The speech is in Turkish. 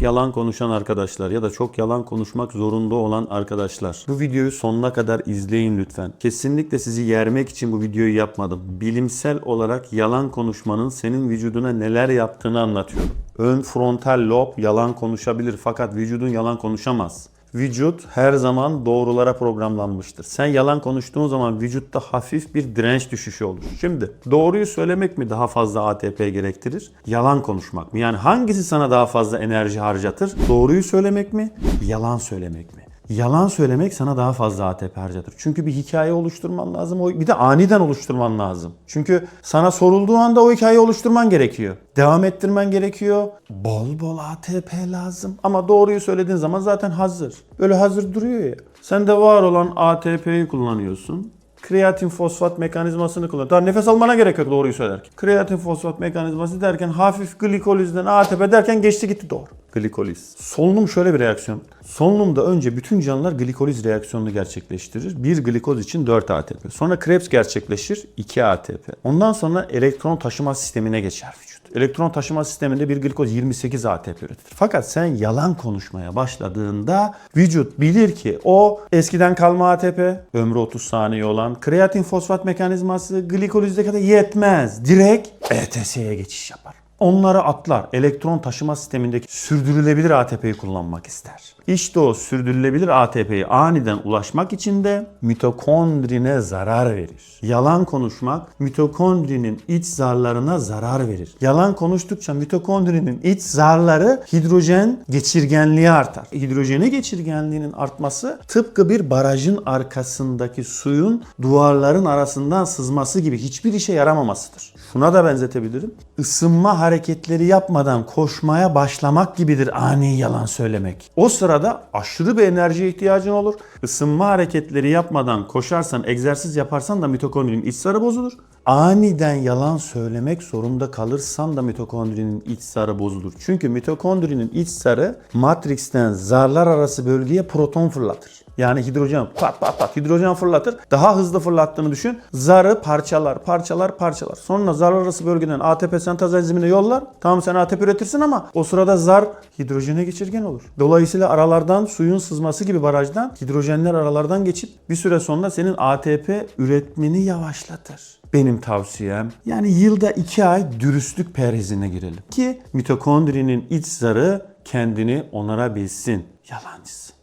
Yalan konuşan arkadaşlar ya da çok yalan konuşmak zorunda olan arkadaşlar. Bu videoyu sonuna kadar izleyin lütfen. Kesinlikle sizi yermek için bu videoyu yapmadım. Bilimsel olarak yalan konuşmanın senin vücuduna neler yaptığını anlatıyorum. Ön frontal lob yalan konuşabilir fakat vücudun yalan konuşamaz. Vücut her zaman doğrulara programlanmıştır. Sen yalan konuştuğun zaman vücutta hafif bir direnç düşüşü olur. Şimdi doğruyu söylemek mi daha fazla ATP gerektirir? Yalan konuşmak mı? Yani hangisi sana daha fazla enerji harcatır? Doğruyu söylemek mi? Yalan söylemek mi? Yalan söylemek sana daha fazla ATP harcatır. Çünkü bir hikaye oluşturman lazım. Bir de aniden oluşturman lazım. Çünkü sana sorulduğu anda o hikayeyi oluşturman gerekiyor. Devam ettirmen gerekiyor. Bol bol ATP lazım. Ama doğruyu söylediğin zaman zaten hazır. Böyle hazır duruyor ya. Sen de var olan ATP'yi kullanıyorsun. Kreatin fosfat mekanizmasını kullan. Daha nefes almana gerek yok doğruyu söylerken. Kreatin fosfat mekanizması derken hafif glikolizden ATP derken geçti gitti doğru. Glikoliz. Solunum şöyle bir reaksiyon. Solunumda önce bütün canlılar glikoliz reaksiyonunu gerçekleştirir. Bir glikoz için 4 ATP. Sonra Krebs gerçekleşir 2 ATP. Ondan sonra elektron taşıma sistemine geçer vücut. Elektron taşıma sisteminde bir glikoz 28 ATP üretir. Fakat sen yalan konuşmaya başladığında vücut bilir ki o eskiden kalma ATP, ömrü 30 saniye olan kreatin fosfat mekanizması glikolizde kadar yetmez. Direkt ETS'ye geçiş yapar. Onları atlar. Elektron taşıma sistemindeki sürdürülebilir ATP'yi kullanmak ister. İşte o sürdürülebilir ATP'yi aniden ulaşmak için de mitokondrine zarar verir. Yalan konuşmak mitokondrinin iç zarlarına zarar verir. Yalan konuştukça mitokondrinin iç zarları hidrojen geçirgenliği artar. Hidrojene geçirgenliğinin artması tıpkı bir barajın arkasındaki suyun duvarların arasından sızması gibi hiçbir işe yaramamasıdır. Şuna da benzetebilirim. Isınma hareketleri yapmadan koşmaya başlamak gibidir ani yalan söylemek. O sırada aşırı bir enerjiye ihtiyacın olur. Isınma hareketleri yapmadan koşarsan, egzersiz yaparsan da mitokondrinin iç zarı bozulur. Aniden yalan söylemek zorunda kalırsan da mitokondrinin iç zarı bozulur. Çünkü mitokondrinin iç zarı matriksten zarlar arası bölgeye proton fırlatır. Yani hidrojen pat pat pat hidrojen fırlatır. Daha hızlı fırlattığını düşün. Zarı parçalar, parçalar, parçalar. Sonra zarlar arası bölgeden ATP sentez enzimine yollar. Tamam sen ATP üretirsin ama o sırada zar hidrojene geçirgen olur. Dolayısıyla aralardan suyun sızması gibi barajdan hidrojenler aralardan geçip bir süre sonra senin ATP üretmeni yavaşlatır. Benim tavsiyem yani yılda 2 ay dürüstlük perhizine girelim. Ki mitokondrinin iç zarı kendini onarabilsin. Yalancısın.